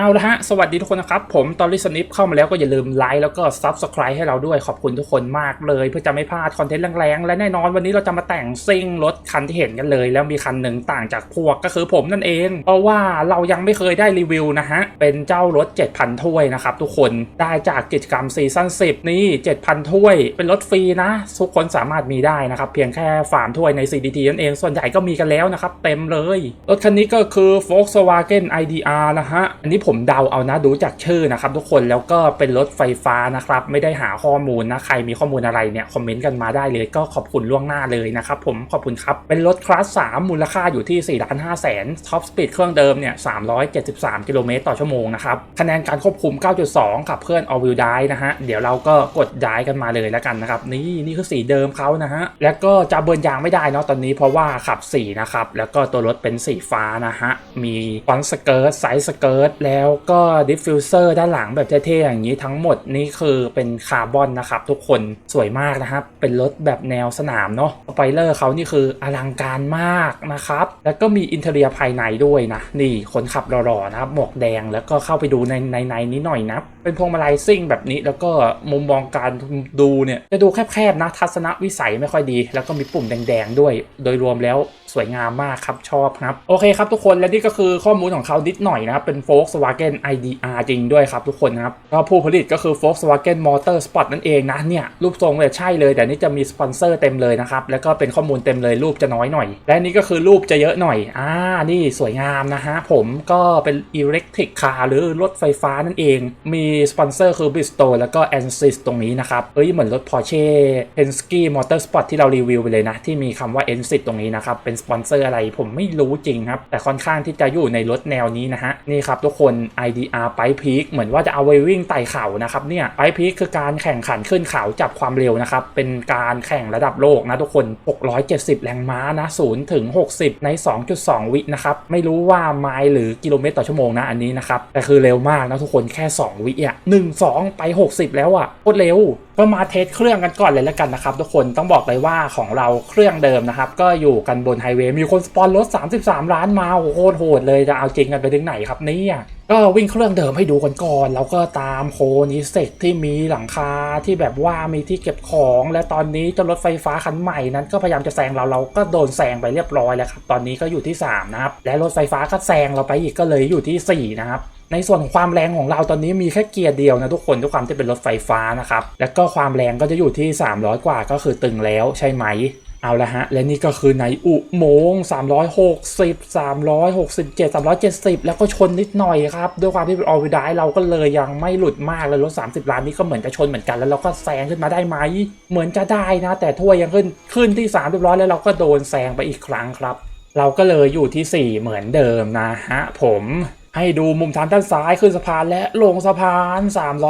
เอาละฮะ สวัสดีทุกคนนะครับ ผมตอริสนิปเข้ามาแล้วก็อย่าลืมไลค์แล้วก็ Subscribe ให้เราด้วยขอบคุณทุกคนมากเลย เพื่อจะไม่พลาดคอนเทนต์แรงๆ และแน่นอนวันนี้เราจะมาแต่งซิ่งรถคันที่เห็นกันเลย แล้วมีคันหนึ่งต่างจากพวกก็คือผมนั่นเอง เพราะว่าเรายังไม่เคยได้รีวิวนะฮะ เป็นเจ้ารถ 7,000 ถ้วยนะครับทุกคนได้จากกิจกรรมซีซั่น10 นี่ 7,000 ถ้วย เป็นรถฟรีนะ ทุกคนสามารถมีได้นะครับเพียงแค่ฝามถ้วยใน CDT นั่นเองส่วนใหญ่ก็มีกันแล้วนะครับเต็มเลยรถคันนี้ก็คือ Volkswagen IDR นะฮะอันนี้ผมเดาเอานะดูจากชื่อนะครับทุกคนแล้วก็เป็นรถไฟฟ้านะครับ ไม่ได้หาข้อมูลนะใครมีข้อมูลอะไรเนี่ยคอมเมนต์กันมาได้เลย ก็ขอบคุณล่วงหน้าเลยนะครับผมขอบคุณครับ เป็นรถคลาส3มูลค่าอยู่ที่4 5 0 0 0 0ท็อปสปีดเครื่องเดิมเนี่ย373กิโลเมตรต่อชั่วโมงนะครับคะแนนการควบคุม 9.2กับเพื่อน all wheel drive นะฮะเดี๋ยวเราก็กดย้ายกันมาเลยแล้วกันนะครับนี่นี่คือสีเดิมเขานะฮะแล้วก็จะเบิร์นยางไม่ได้เนาะตอนนี้เพราะว่าขับสีนะครับแล้วก็ตัวรถเป็นสีฟ้านะฮะมีฟอนสเกิร์ตไซส์สเกิร์ตแล้วแล้วก็ดิฟฟิวเซอร์ด้านหลังแบบเท่ๆอย่างนี้ทั้งหมดนี่คือเป็นคาร์บอนนะครับทุกคนสวยมากนะครับ เป็นรถแบบแนวสนามเนาะสไปเลอร์เขานี่คืออลังการมากนะครับ แล้วก็มีอินเทอร์เนียภายในด้วยนะ นี่คนขับหล่อๆนะครับหมวกแดงแล้วก็เข้าไปดูในในในนี้หน่อยนะ เป็นพวงมาลัยซิ่งแบบนี้แล้วก็มุมมองการดูเนี่ยจะดูแคบๆนะทัศนวิสัยไม่ค่อยดี แล้วก็มีปุ่มแดงๆด้วย โดยรวมแล้วสวยงามมากครับชอบครับ โอเคครับทุกคนและนี่ก็คือข้อมูลของเขานิดหน่อยนะครับ เป็น Volkswagen IDR จริงด้วยครับทุกคนนะครับก็ผู้ผลิตก็คือ Volkswagen Motorsport นั่นเองนะเนี่ยรูปทรงเนี่ยใช่เลย แต่นี่จะมีสปอนเซอร์เต็มเลยนะครับ แล้วก็เป็นข้อมูลเต็มเลยรูปจะน้อยหน่อย และนี่ก็คือรูปจะเยอะหน่อยอ่านี่สวยงามนะฮะผมก็เป็น Electric Car หรือรถไฟฟ้านั่นเอง มีสปอนเซอร์คือ Bridgestone แล้วก็ Ansys ตรงนี้นะครับ เอ้ยเหมือนรถ Porsche Penske Motorsport ที่เรารีวิวไปเลยนะ ที่มีคำว่า Ansys ตรงนี้นะครับ เป็นสปอนเซอร์อะไรผมไม่รู้จริงครับ แต่ค่อนข้างที่จะอยู่ในรถแนวนี้นะฮะ นี่ครับทุกคน IDR ไปพีคเหมือนว่าจะเอาไว้วิ่งไต่เขานะครับเนี่ยไปพีคคือการแข่งขันขึ้นเขาจับความเร็วนะครับ เป็นการแข่งระดับโลกนะทุกคน 670 แรงม้านะ0ถึง 60 ใน 2.2 วินะครับไม่รู้ว่าไมล์หรือกิโลเมตรต่อชั่วโมงนะอันนี้นะครับแต่คือเร็วมากนะทุกคนแค่ 2 วิออ่ยหนึ่งสองไปหกสิบแล้วอะโคตรเร็ว ก็มาเทสเครื่องกันก่อนเลยแล้วกันนะครับทุกคนต้องบอกเลยว่าของเราเครื่องเดิมนะครับ ก็อยู่กันบนไฮเวย์มีคนสปอนรถ 33 ล้านมาโคตรโหดเลยจะเอาจริงกันไปถึงไหนครับเนี่ยก็วิ่งเครื่องเดิมให้ดูกันก่อนแล้วก็ตามโคนิเซกที่มีหลังคาที่แบบว่ามีที่เก็บของ และตอนนี้เจ้ารถไฟฟ้าคันใหม่นั้นก็พยายามจะแซงเราเราก็โดนแซงไปเรียบร้อยแล้วครับตอนนี้ก็อยู่ที่ 3 นะครับ และรถไฟฟ้าก็แซงเราไปอีกก็เลยอยู่ที่ 4 นะครับในส่วนของความแรงของเราตอนนี้มีแค่เกียร์เดียวนะทุกคนด้วยความที่เป็นรถไฟฟ้านะครับ แล้วก็ความแรงก็จะอยู่ที่ 300 กว่าก็คือตึงแล้วใช่ไหม เอาละฮะ และนี่ก็คือในอุโมงค์360 367 370 แล้วก็ชนนิดหน่อยครับ ด้วยความที่เป็นออวิดายเราก็เลยยังไม่หลุดมากเลยรถ 30 ล้านนี้ก็เหมือนจะชนเหมือนกันแล้วเราก็แซงขึ้นมาได้ไหม เหมือนจะได้นะ แต่ถ้วยยังขึ้นขึ้นที่3เรียบร้อยแล้วเราก็โดนแซงไปอีกครั้งครับ เราก็เลยอยู่ที่ 4 เหมือนเดิมนะฮะผม ให้ดูมุมทางด้านซ้ายขึ้นสะพานและลงสะพาน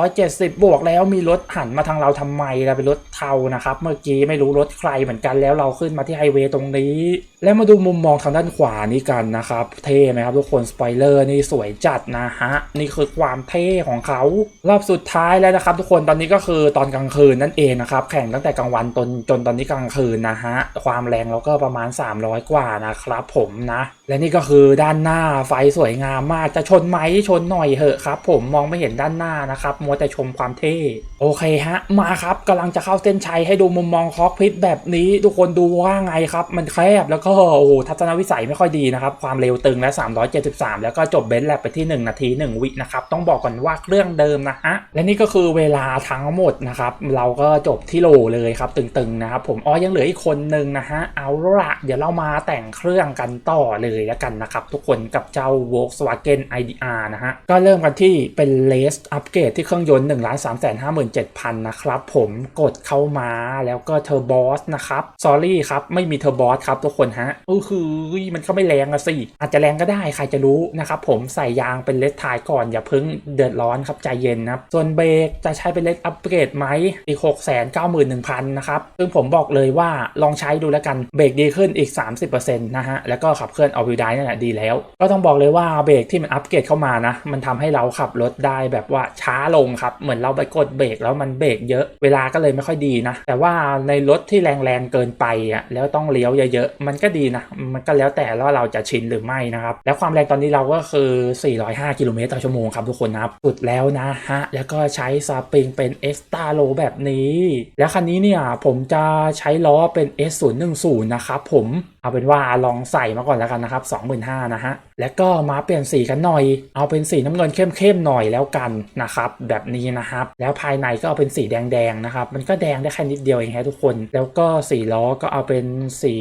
370 บวกแล้วมีรถหันมาทางเราทำไมล่ะเป็นรถเทานะครับ เมื่อกี้ไม่รู้รถใครเหมือนกันแล้วเราขึ้นมาที่ไฮเวย์ตรงนี้ แล้วมาดูมุมมองทางด้านขวานี้กันนะครับ เท่ไหมครับทุกคนสปอยเลอร์นี่สวยจัดนะฮะ นี่คือความเท่ของเขา รอบสุดท้ายแล้วนะครับ ทุกคนตอนนี้ก็คือตอนกลางคืนนั่นเองนะครับ แข่งตั้งแต่กลางวันจนจนตอนนี้กลางคืนนะฮะความแรงเราก็ประมาณ 300 กว่านะครับ ผมนะ และนี่ก็คือด้านหน้าไฟสวยงามมากจะชนไหมชนหน่อยเหอะครับ ผมมองไม่เห็นด้านหน้านะครับมัวแต่ชมความเท่โอเคฮะมาครับกำลังจะเข้าเส้นชัยให้ดูมุมมองคอกพิทแบบนี้ทุกคนดูว่าไงครับ มันแคบแล้วก็โอ้โหทัศนวิสัยไม่ค่อยดีนะครับ ความเร็วตึงและ 373 แล้วก็จบเบนซ์แลบไปที่ 1 นาที 1 วินะครับ ต้องบอกก่อนว่าเครื่องเดิมนะฮะและนี่ก็คือเวลาทั้งหมดนะครับ เราก็จบที่โลเลยครับตึงๆนะครับผมอ๋อยังเหลืออีกคนนึงนะฮะเอาละเดี๋ยวเรามาแต่งเครื่องกันต่อเลยแล้วกันนะครับทุกคนกับเจ้า Volkswagen IDR นะฮะ ก็เริ่มกันที่เป็นเลสอัปเกรดที่เครื่องยนต์1 3 5 7 0 0 0 นะครับ ผมกดเข้ามาแล้วก็เทอร์บอสนะครับสอรี่ครับ ไม่มีเทอร์บอสครับทุกคนฮะโอ้คือมันก็ไม่แรงอะสิ อาจจะแรงก็ได้ใครจะรู้นะครับผมใส่ยางเป็นเลสทายก่อนอย่าเพิ่งเดือดร้อนครับใจเย็นนะครับส่วนเบรกจะใช้เป็นเลสอัปเกรดไหมอีก 6 9 1 0 0 0นะครับซึ่งผมบอกเลยว่าลองใช้ดูแล้วกันเบรกดีขึ้นอีก 30%นะฮะแล้วก็ขับเคลื่อนออวิวไดนั่นแหละดีแล้ว ก็ต้องบอกเลยว่าเบรกที่มันมันอัปเกรดเข้ามานะ มันทำให้เราขับรถได้แบบว่าช้าลงครับ เหมือนเราไปกดเบรกแล้วมันเบรกเยอะ เวลาก็เลยไม่ค่อยดีนะ แต่ว่าในรถที่แรงๆเกินไปอะ แล้วต้องเลี้ยวเยอะๆ มันก็ดีนะ มันก็แล้วแต่ว่าเราจะชินหรือไม่นะครับ แล้วความแรงตอนนี้เราก็คือ 405 กิโลเมตรต่อชั่วโมงครับทุกคนนะสุดแล้วนะฮะ แล้วก็ใช้สปริงเป็น e x t r a l o แบบนี้ แล้วคันนี้เนี่ยผมจะใช้ล้อเป็น S010 นะครับผมเอาเป็นว่าลองใส่มาก่อนแล้วกันนะครับ25,000นะฮะ แล้วก็มาเปลี่ยนสีกันหน่อย เอาเป็นสีน้ำเงินเข้มๆหน่อยแล้วกันนะครับ แบบนี้นะครับ แล้วภายในก็เอาเป็นสีแดงๆนะครับ มันก็แดงได้แค่นิดเดียวเองฮะทุกคน แล้วก็สีล้อก็เอาเป็นสี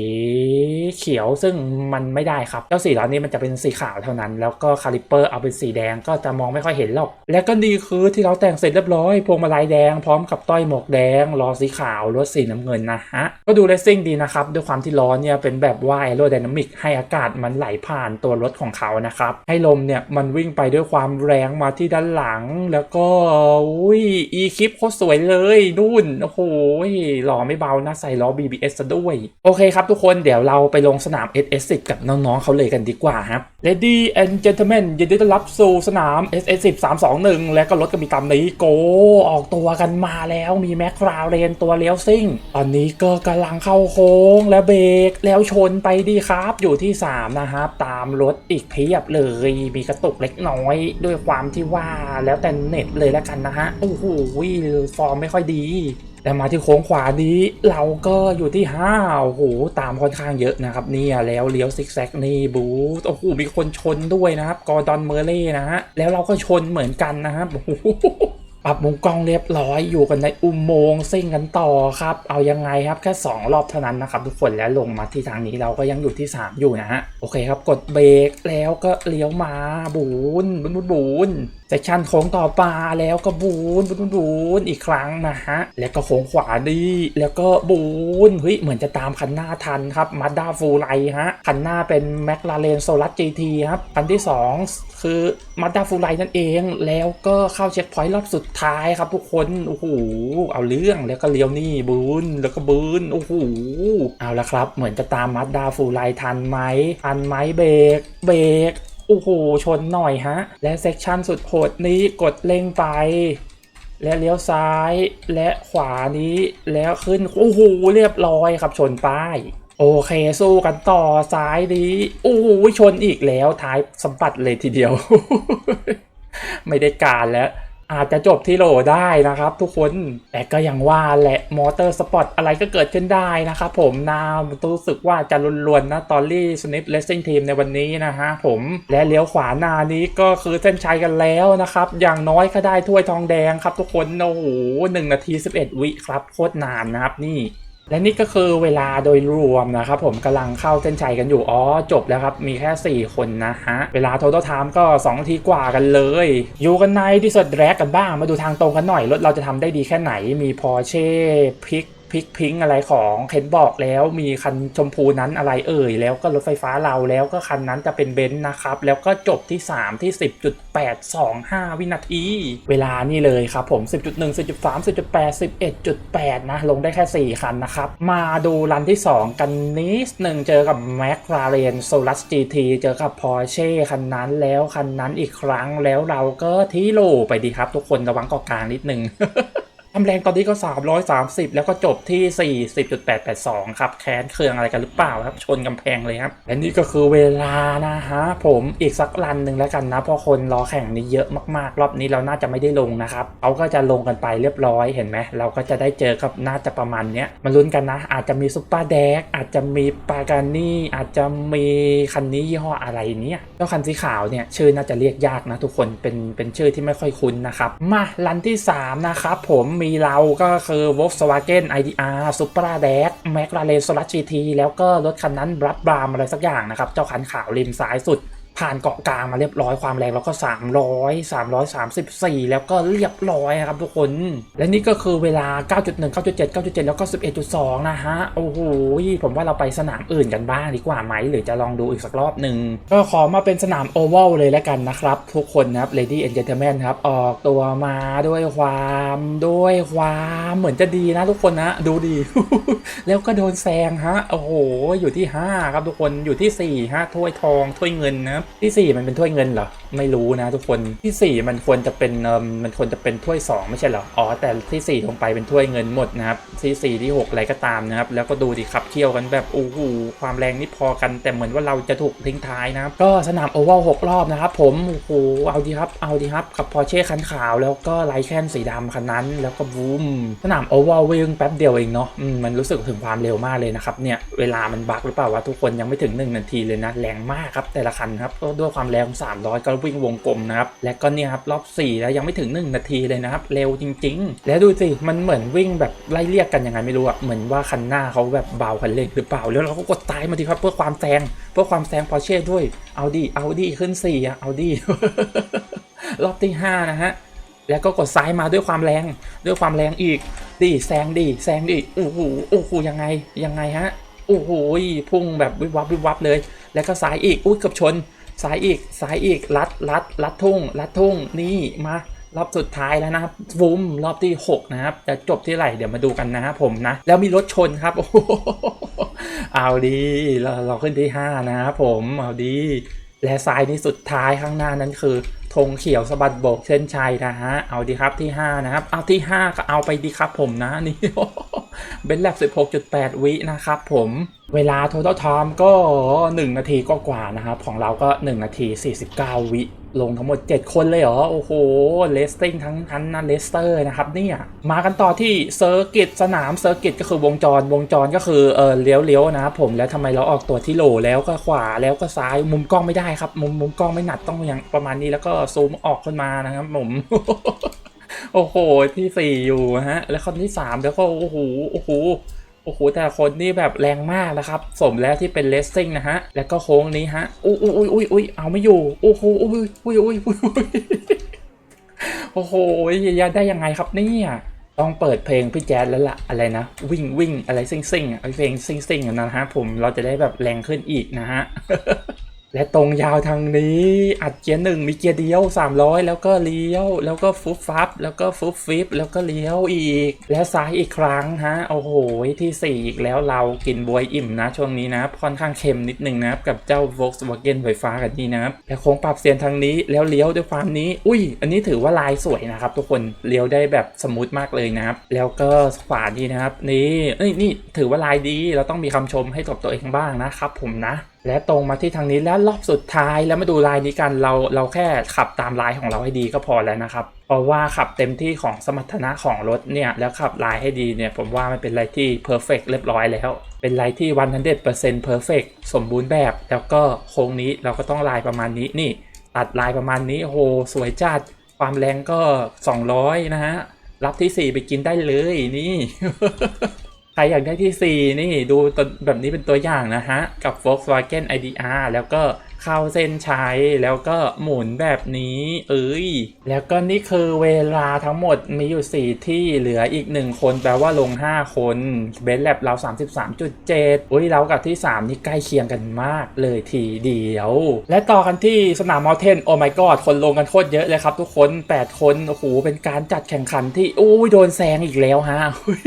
เขียวซึ่งมันไม่ได้ครับเจ้าสีล้อนี้มันจะเป็นสีขาวเท่านั้น แล้วก็คาลิปเปอร์เอาเป็นสีแดงก็จะมองไม่ค่อยเห็นหรอก และก็ดีคือที่เราแต่งเสร็จเรียบร้อยพวงมาลัยแดงพร้อมกับต้อยหมวกแดงล้อสีขาวรถสีน้ำเงินนะฮะก็ดูเลสซิ่งดีนะครับด้วยความที่ล้อเนี่ยเป็นแบบว่าแอโรไดนามิกให้อากาศมันไหลผ่านตัวรถของเขานะครับ ให้ลมเนี่ยมันวิ่งไปด้วยความแรงมาที่ด้านหลัง แล้วก็อุ้ยอีคลิปโคตรสวยเลยนุ่นโอ้โหหล่อไม่เบานะใส่ล้อ BBS ซะด้วย โอเคครับทุกคนเดี๋ยวเราไปลงสนาม SS10 กับน้องๆเขาเลยกันดีกว่าครับ Lady and Gentlemen ยินดีต้อนรับสู่สนาม SS10 321 และก็รถก็มีตามนี้โก ออกตัวกันมาแล้วมีแม็กคราวเรนตัวเลี้ยวซิ่ง ตอนนี้ก็กำลังเข้าโค้งแล้วเบรกแล้วชนไปดีครับ อยู่ที่ 3 นะครับ ตามรถอีกเพียบเลย มีกระตุกเล็กน้อย ด้วยความที่ว่าแล้วแต่เน็ตเลยแล้วกันนะฮะ โอ้โหฟอร์มไม่ค่อยดี แต่มาที่โค้งขวานี้ เราก็อยู่ที่5โอ้โห ตามค่อนข้างเยอะนะครับเนี่ยแล้วเลี้ยวซิกแซกนี่บูโอ้โหมีคนชนด้วยนะครับ กอร์ดอนเมอร์เล่นะฮะ แล้วเราก็ชนเหมือนกันนะครับโอ้โห ปรับมุมกล้องเรียบร้อยอยู่กันในอุโมงค์ซิ่งกันต่อครับ เอายังไงครับแค่ 2 รอบเท่านั้นนะครับทุกคนแล้วลงมาที่ทางนี้เราก็ยังอยู่ที่ 3 อยู่นะฮะโอเคครับกดเบรกแล้วก็เลี้ยวมาบูนบุนบุนบูนเซสชันโค้งต่อปลาแล้วก็บูนบูนบูนอีกครั้งนะฮะ แล้วก็โค้งขวาดีแล้วก็บูนเฮ้ยเหมือนจะตามคันหน้าทันครับมาด้าฟูไลฮะ คันหน้าเป็นแมคลาเรนโซลัส GT ครับ คันที่ 2 คือมาด้าฟูไลนั่นเอง แล้วก็เข้าเช็คพอยต์รอบสุดท้ายครับทุกคน โอ้โห เอาเรื่องแล้วก็เลี้ยวนี่บูนแล้วก็บูนโอ้โห เอาละครับ เหมือนจะตามมาด้าฟูไลทันไหมทันไหมเบรกเบรก โอ้โห ชนหน่อยฮะ และเซกชันสุดโหดนี้กดเร่งไป และเลี้ยวซ้ายและขวานี้ แล้วขึ้น โอ้โห เรียบร้อยครับชนป้าย โอเค สู้กันต่อซ้ายนี้ โอ้โห ชนอีกแล้วท้ายสัมปัดเลยทีเดียว ไม่ได้การแล้ว อาจจะจบที่โหลได้นะครับทุกคน แต่ก็ยังว่าแหละมอเตอร์สปอร์ตอะไรก็เกิดขึ้นได้นะครับผมนารู้สึกว่าจะลวนๆนะตอรี่สนิปเลสซิ่งทีมในวันนี้นะฮะผมและเลี้ยวขวานานี้ก็คือเส้นชัยกันแล้วนะครับ อย่างน้อยก็ได้ถ้วยทองแดงครับทุกคน โอ้โหหนึ่งนาที 11 วิครับโคตรนานนะครับนี่ และนี่ก็คือเวลาโดยรวมนะครับผมกำลังเข้าเส้นชัยกันอยู่ อ๋อ จบแล้วครับ มีแค่ 4 คนนะฮะ เวลา total time ก็2นาทีกว่ากันเลย อยู่กันในที่สุดแรกกันบ้าง มาดูทางตรงกันหน่อย รถเราจะทำได้ดีแค่ไหนมีพอเช่พิก พิกพิงอะไรของเคนบอกแล้วมีคันชมพูนั้นอะไรเอ่ย แล้วก็รถไฟฟ้าเราแล้วก็คันนั้นจะเป็นเบนซ์นะครับ แล้วก็จบที่ 3 ที่ 10.825 วินาที เวลานี่เลยครับผม 10.1 10.3 10.8 11.8 นะ ลงได้แค่ 4 คันนะครับ มาดูรันที่ 2 กันนิดหนึ่งเจอกับ McLaren Solus GT เจอกับ Porsche คันนั้นแล้วคันนั้นอีกครั้งแล้วเราก็ที่โลไปดีครับ ทุกคนระวังเกาะกลางนิดนึง ทำแรงตอนนี้ก็ 330 แล้วก็จบที่ 40.882 ครับ แค้นเครืองอะไรกันหรือเปล่าครับ ชนกำแพงเลยครับ และนี่ก็คือเวลานะฮะ ผมอีกสักรันหนึ่งแล้วกันนะ เพราะคนรอแข่งนี้เยอะมากๆ รอบนี้เราน่าจะไม่ได้ลงนะครับเขาก็จะลงกันไปเรียบร้อยเห็นไหม เราก็จะได้เจอกับน่าจะประมาณเนี้ยมาลุ้นกันนะ อาจจะมีซุปเปอร์แดก อาจจะมีปาการนี่ อาจจะมีคันนี้ยี่ห้ออะไรเนี่ยเจ้าคันสีขาวเนี่ยชื่อน่าจะเรียกยากนะ ทุกคนเป็นเป็นชื่อที่ไม่ค่อยคุ้นนะครับมารันที่ 3 นะครับผมมีเราก็คือ Volkswagen IDR Supra d a c McLaren Solus GT แล้วก็รถคันนั้นบรัดบรามอะไรสักอย่างนะครับ เจ้าคันขาวริมซ้ายสุด ผ่านเกาะกลางมาเรียบร้อยความแรงแล้วก็ 300 334 แล้วก็เรียบร้อยครับทุกคน และนี่ก็คือเวลา 9.1 9.7 9.7 แล้วก็ 11.2 นะฮะ โอ้โห ผมว่าเราไปสนามอื่นกันบ้างดีกว่าไหม หรือจะลองดูอีกสักรอบหนึ่ง ก็ขอมาเป็นสนามโอเวลเลยแล้วกันนะครับ ทุกคนนะครับ Lady and Gentlemen ครับ ออกตัวมาด้วยความด้วยความเหมือนจะดีนะทุกคนนะ ดูดี แล้วก็โดนแซงฮะ โอ้โห อยู่ที่ 5 ครับทุกคน อยู่ที่ 4 ฮะ ถ้วยทอง ถ้วยเงินนะครับที่สี่มันเป็นถ้วยเงินเหรอ ไม่รู้นะทุกคนที่สี่มันควรจะเป็นเอ่มมันควรจะเป็นถ้วยสองไม่ใช่เหรอ อ๋อ แต่ที่สี่ลงไปเป็นถ้วยเงินหมดนะครับที่สี่ที่หกอะไรก็ตามนะครับ แล้วก็ดูดิขับเคี่ยวกันแบบ โอ้โห ความแรงนี่พอกัน แต่เหมือนว่าเราจะถูกทิ้งท้ายนะครับ ก็สนามโอเวอร์หกรอบนะครับผม โอ้โห เอาดีครับ เอาดีครับ กับพอเช่คันขาว แล้วก็ไลแคนสีดำคันนั้น แล้วก็บูม สนามโอเวอร์วิ่งแป๊บเดียวเองเนาะมันรู้สึกถึงความเร็วมากเลยนะครับ เนี่ย เวลามันบักหรือเปล่าวะทุกคนยังไม่ถึง 1 นาทีเลยนะ แรงมากครับแต่ละคันครับด้วยความแรง300 ก็วิ่งวงกลมนะครับ และก็เนี่ยครับรอบ 4 แล้วยังไม่ถึง 1 นาทีเลยนะครับ เร็วจริง ๆ แล้วดูสิ มันเหมือนวิ่งแบบไล่เรียกกันยังไงไม่รู้อะเหมือนว่าคันหน้าเขาแบบเบาคันเร่งหรือเปล่า แล้วเราก็กดตายมาดีครับเพื่อความแซงเพื่อความแซงพอเช่ด้วยเอาดีเอาดีขึ้น4อะเอาดีรอบที่ 5 นะฮะแล้วก็กดซ้ายมาด้วยความแรงด้วยความแรงอีกดีแซงดีแซงดีโอ้โหโอ้โหยังไงยังไงฮะโอ้โหพุ่งแบบวิบวับวิบวับเลย แล้วก็ซ้ายอีกอุ้ยเกือบชน ซ้ายอีกซ้ายอีกลัดลัดลัดทุ่งลัดทุ่งนี่มารอบสุดท้ายแล้วนะครับวุ้มรอบที่ 6 นะครับ จะจบที่ไหนเดี๋ยวมาดูกันนะครับผมนะ แล้วมีรถชนครับ โอ้โหเอาดีเราเราขึ้นที่ 5 นะครับผม เอาดี และซ้ายนี่สุดท้ายข้างหน้านั้นคือ ธงเขียวสะบัดโบกเส้นชัยนะฮะ เอาดีครับที่ 5 นะครับ เอาที่ 5 ก็เอาไปดีครับผมนะนี่เบนแลบ16.8 วินะครับผมเวลา total time ก็ 1 นาทีก็กว่านะครับ ของเราก็ 1 นาที 49 วิ ลงทั้งหมด 7 คนเลยเหรอ โอ้โห เลสติ้งทั้งทั้งนั้นเลสเตอร์นะครับเนี่ย มากันต่อที่เซอร์กิตสนามเซอร์กิตก็คือวงจรวงจรก็คือเออเลี้ยวเลี้ยวนะครับผมแล้วทำไมเราออกตัวที่โหลแล้วก็ขวาแล้วก็ซ้ายมุมกล้องไม่ได้ครับ มุมมุมกล้องไม่หนัดต้องอย่างประมาณนี้แล้วก็ซูมออกขึ้นมานะครับผมโอ้โหที่สี่อยู่ฮะ แล้วคนที่สามแล้วก็โอ้โหโอ้โห โอ้โหแต่คนนี่แบบแรงมากนะครับ สมแล้วที่เป็นเลสซิ่งนะฮะ แล้วก็โค้งนี้ฮะอุ้ยอุ้ยอุ้ยอุ้ยเอาไม่อยู่โอ้โหอุ้ยอุ้ยอุ้ยอุ้ยโอ้โหยาได้ยังไงครับเนี่ยต้องเปิดเพลงพี่แจ๊ดแล้วละ่ะอะไรนะ วิ่งวิ่งอะไรซิ่งซิ่งไอเพลงซิ่งซิ่งนะฮะผมเราจะได้แบบแรงขึ้นอีกนะฮะ และตรงยาวทางนี้อัดเกียร์หนึ่งมีเกียร์เดียว 300 แล้วก็เลี้ยว แล้วก็ฟุบฟับ แล้วก็ฟุบฟิบแล้วก็เลี้ยวอีก แล้วซ้ายอีกครั้งฮะโอ้โหที่ 4 อีกแล้วเรากินบวยอิ่มนะ ช่วงนี้นะค่อนข้างเค็มนิดนึงนะครับกับเจ้า Volkswagen ไฟฟ้ากันนี้นะครับแล้วโค้งปรับเสียนทางนี้แล้วเลี้ยวด้วยความนี้ อุ้ย อันนี้ถือว่าลายสวยนะครับ ทุกคนเลี้ยวได้แบบสมูทมากเลยนะครับ แล้วก็ขวานี่นะครับ นี่นี่ถือว่าลายดีเราต้องมีคำชมให้กับตัวเองบ้างนะครับ ผมนะ และตรงมาที่ทางนี้แล้วรอบสุดท้ายแล้วมาดูลายนี้กันเราเราแค่ขับตามลายของเราให้ดีก็พอแล้วนะครับ เพราะว่าขับเต็มที่ของสมรรถนะของรถเนี่ยแล้วขับลายให้ดีเนี่ยผมว่ามันเป็นลายที่เพอร์เฟกเรียบร้อยแล้ว เป็นลายที่100% perfect สมบูรณ์แบบ แล้วก็โค้งนี้เราก็ต้องลายประมาณนี้นี่ ตัดลายประมาณนี้โหสวยจัดความแรงก็ 200 นะฮะรับที่ 4 ไปกินได้เลยนี่ ครอยากได้ที่ 4 นี่ดูตัวแบบนี้เป็นตัวอย่างนะฮะ กับ Volkswagen IDR แล้วก็ เข้าเส้นชัยแล้วก็หมุนแบบนี้ เอ้ย แล้วก็นี่คือเวลาทั้งหมดมีอยู่ 4 ที่เหลืออีก 1 คนแปลว่าลง 5 คนเบนแลบเรา 33.7 อุ้ยเรากับที่ 3 นี่ใกล้เคียงกันมากเลยทีเดียว และต่อกันที่สนามมอเทนโอ้ my god คนลงกันโคตรเยอะเลยครับทุกคน 8 คนโอ้โหเป็นการจัดแข่งขันที่อุ้ยโดนแซงอีกแล้วฮะเฮ้ย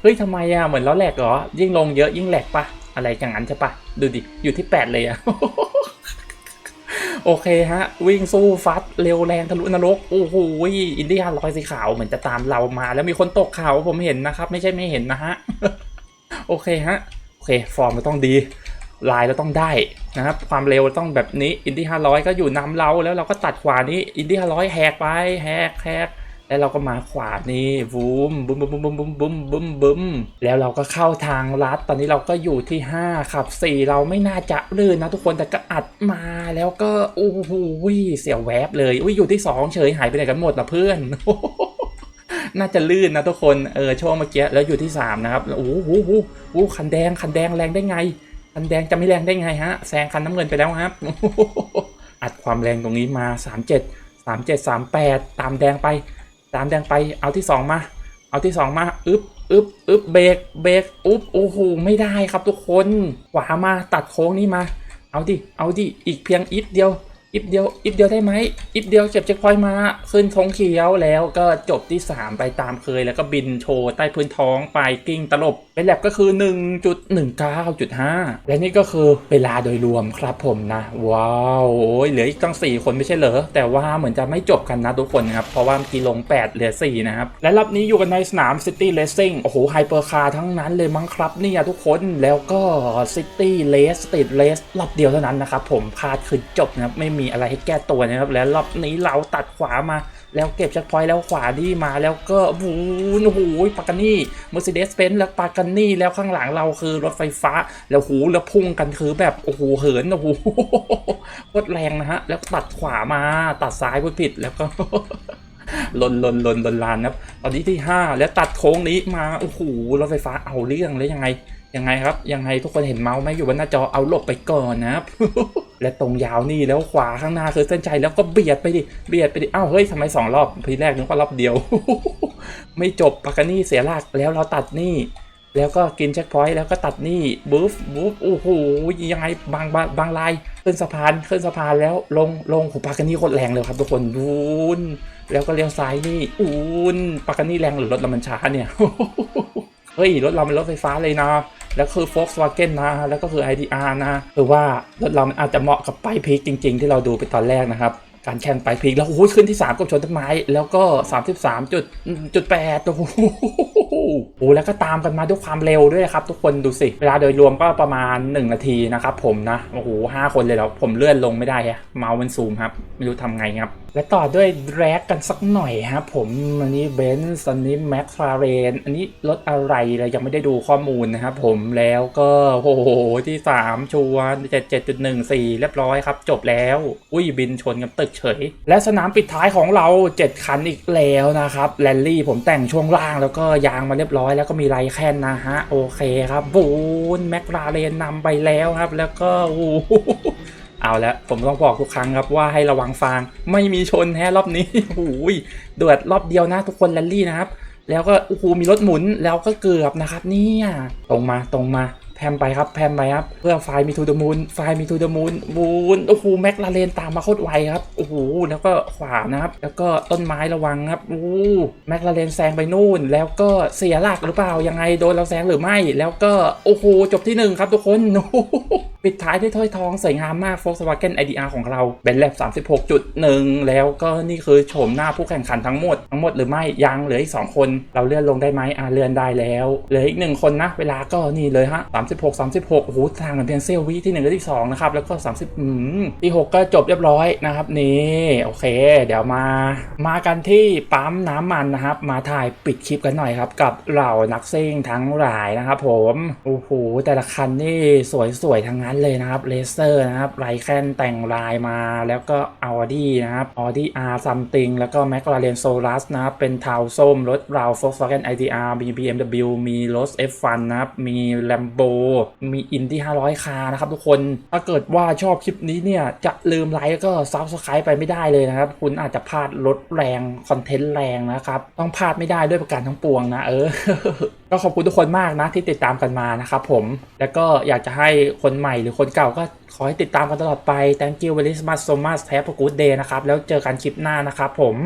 เฮ้ยทำไมอะเหมือนเราแหลกเหรอ ยิ่งลงเยอะยิ่งแหลกปะอะไรอย่างนั้นใช่ปะดูดิอยู่ที่ 8 เลยอะ โอเคฮะ วิ่งสู้ฟัดเร็วแรงทะลุนรก โอ้โหอินเดียลอยสีขาวเหมือนจะตามเรามา แล้วมีคนตกเขาผมเห็นนะครับ ไม่ใช่ไม่เห็นนะฮะ โอเคฮะ โอเค ฟอร์มเราต้องดี ลายเราต้องได้นะครับ ความเร็วต้องแบบนี้ อินดี้ห้าร้อยก็อยู่นำเราแล้วเราก็ตัดขวานี้ อินดี้ห้าร้อยแหกไปแหกแหก แล้วเราก็มาขวานี้บูมบุมบุมบุมบุมบุมบุมบุมแล้วเราก็เข้าทางลัดตอนนี้เราก็อยู่ที่ 5 ขับ 4 เราไม่น่าจะลื่นนะทุกคนแต่ก็อัดมาแล้วก็โอ้โหเสียวแวบเลยอุ้ยอยู่ที่ 2 เฉยหายไปไหนกันหมดล่ะเพื่อนน่าจะลื่นนะทุกคนเออช่วงเมื่อกี้แล้วอยู่ที่ 3 นะครับโอ้โหโอ้โหโคันแดงคันแดงแรงได้ไง คันแดงจะไม่แรงได้ไงฮะแซงคันน้ำเงินไปแล้วครับอัดความแรงตรงนี้มา 37 37 38 ตามแดงไป ตามแดงไปเอาที่ 2 มา เอาที่ 2 มาอึบอึบอึบเบรกเบรกอุ๊บโอ้โหไม่ได้ครับทุกคนขวามาตัดโค้งนี้มา เอาดิเอาดิอีกเพียงอิดเดียวอิฟเดียวอิฟเดียวได้ไหมอิฟเดียวเก็บเช็คพอยต์มาขึ้นทงเขียวแล้วก็จบที่ 3 ไปตามเคยแล้วก็บินโชว์ใต้พื้นท้องไปกิ้งตลบ เป็นแลบก็คือ 1.19.5 และนี่ก็คือเวลาโดยรวมครับผมนะ ว้าวโอ้ยเหลืออีกตั้ง 4 คนไม่ใช่เหรอ แต่ว่าเหมือนจะไม่จบกันนะทุกคนครับ เพราะว่าเมื่อกี้ลง 8 เหลือ 4 นะครับ และรอบนี้อยู่กันในสนาม City Racing โอ้โหไฮเปอร์คาร์ทั้งนั้นเลยมั้งครับเนี่ยทุกคนแล้วก็ City Race Street Race รอบเดียวเท่านั้นนะครับผมพลาดคือจบนะครับไม่มีอะไรให้แก้ตัวนะครับและรอบนี้เราตัดขวามา แล้วเก็บชักพอยต์แล้วขวาดีมาแล้วก็บูนโอ้โหปากานี่ Mercedes Benz แล้วปากานี่แล้วข้างหลังเราคือรถไฟฟ้า แล้วหูแล้วพุ่งกันคือแบบโอ้โหเหินโอ้โหโคตรแรงนะฮะ แล้วตัดขวามาตัดซ้ายพูดผิดแล้วก็ลนลนลนลนลานครับตอนนี้ที่ 5 แล้วตัดโค้งนี้มาโอ้โหรถไฟฟ้าเอาเรื่องแล้วยังไงยังไงครับยังไงทุกคนเห็นเมาส์ไหมอยู่บนหน้าจอเอาหลบไปก่อนนะครับ และตรงยาวนี่แล้วขวาข้างหน้าคือเส้นชัยแล้วก็เบียดไปดิเบียดไปดิอ้าวเฮ้ยทำไมสองรอบทีแรกนึกว่ารอบเดียว ไม่จบปากกานี่เสียหลักแล้วเราตัดนี่ แล้วก็กินเช็คพอยต์แล้วก็ตัดนี่บูฟบูฟโอ้โหยังไงบางบางบางลายขึ้นสะพานขึ้นสะพานแล้วลงลงหูปากกานี่โคตรแรงเลยครับทุกคนดูนแล้วก็เลี้ยวซ้ายนี่อูนปากกานี่แรงหรือรถเรามันช้าเนี่ยเฮ้ยรถเราเป็นรถไฟฟ้าเลยนะ แล้วคือ Volkswagen นะ แล้วก็คือ IDR นะคือว่ารถเรามันอาจจะเหมาะกับไปพลิกจริง ๆ ที่เราดูไปตอนแรกนะครับการแข่งไปพลิกแล้วโอ้โหขึ้นที่ 3กับชนต้นไม้ แล้วก็ 33จุดจุดแปดโอ้โหโอ้โหแล้วก็ตามกันมาด้วยความเร็วด้วยครับ ทุกคนดูสิ เวลาโดยรวมก็ประมาณ 1 นาทีนะครับผมนะ โอ้โหห้าคนเลยแล้วผมเลื่อนลงไม่ได้ฮะเมาส์มันซูมครับ ไม่รู้ทำไงครับ และต่อด้วยแรกกันสักหน่อยครับผมอันนี้เบนซ์อันนี้แม็กลาเรนอันนี้รถอะไรเรายังไม่ได้ดูข้อมูลนะครับผมแล้วก็โอ้โหที่3ชัวร์เจ็ดเจ็ดจุดหนึ่งสี่เรียบร้อยครับ จบแล้ว อุ้ยบินชนกับตึกเฉย และสนามปิดท้ายของเรา 7 คันอีกแล้วนะครับแรลลี่ผมแต่งช่วงล่างแล้วก็ยางมาเรียบร้อยแล้วก็มีไรแคนนะฮะโอเคครับบูนแม็กลาเรนนำไปแล้วครับ แล้วก็โอ้ เอาละผมต้องบอกทุกครั้งครับว่าให้ระวังฟางไม่มีชนแท้รอบนี้โอ้ยเดือดรอบเดียวนะทุกคนแรลลี่นะครับ แล้วก็โอ้โหมีรถหมุนแล้วก็เกือบนะครับเนี่ยตรงมาตรงมาแพมไปครับแพมไปครับ เพื่อไฟมีทูเดมูนไฟมีทูเดมูนบูนโอ้โหแม็กลาเรนตามมาโคตรไวครับโอ้โหแล้วก็ขวานะครับ แล้วก็ต้นไม้ระวังครับโอ้แม็กลาเรนแซงไปนู่น แล้วก็เสียหลักหรือเปล่ายังไงโดนเราแซงหรือไม่ แล้วก็โอ้โหจบที่หนึ่งครับทุกคนโอ้โห ปิดท้ายด้วยถ้อยทองสวยงามมาก Volkswagen IDR ของเราเบนแลบ36.1 แล้วก็นี่คือโฉมหน้าผู้แข่งขันทั้งหมด ทั้งหมดหรือไม่ยังเหลืออีก 2 คน เราเลื่อนลงได้ไหมอ่าเลื่อนได้แล้วเหลืออีก 1 คนนะ เวลาก็นี่เลยฮะ 36 36โอ้โหทางกันเพียงเซลวิที่1และที่2นะครับแล้วก็ 30อืมที่ 6 ก็จบเรียบร้อยนะครับนี่โอเค เดี๋ยวมา มากันที่ปั๊มน้ำมันนะครับ มาถ่ายปิดคลิปกันหน่อยครับ กับเหล่านักซิ่งทั้งหลายนะครับผมโอ้โหแต่ละคันนี่สวยๆทั้งนั้นเลยนะครับเลเซอร์นะครับไรแคนแต่งลายมาแล้วก็อ u ดี้นะครับอ Audi R something แล้วก็ McLaren Solus นะครับ เป็นเทาส้ม รถเรา Volkswagen IDR มี BMW มีรถ F1 นะครับ มี Lambo มี Indy 500 คาร์นะครับทุกคน ถ้าเกิดว่าชอบคลิปนี้เนี่ย จะลืมไลค์ก็ Subscribe ไปไม่ได้เลยนะครับ คุณอาจจะพลาดรถแรง คอนเทนต์แรงนะครับ ต้องพลาดไม่ได้ด้วยประการทั้งปวงนะ เออก็ขอบคุณทุกคนมากนะที่ติดตามกันมานะครับผม แล้วก็อยากจะให้คนใหม่หรือคนเก่าก็ขอให้ติดตามกันตลอดไป thank you very much so much have a good day นะครับ แล้วเจอกันคลิปหน้านะครับผม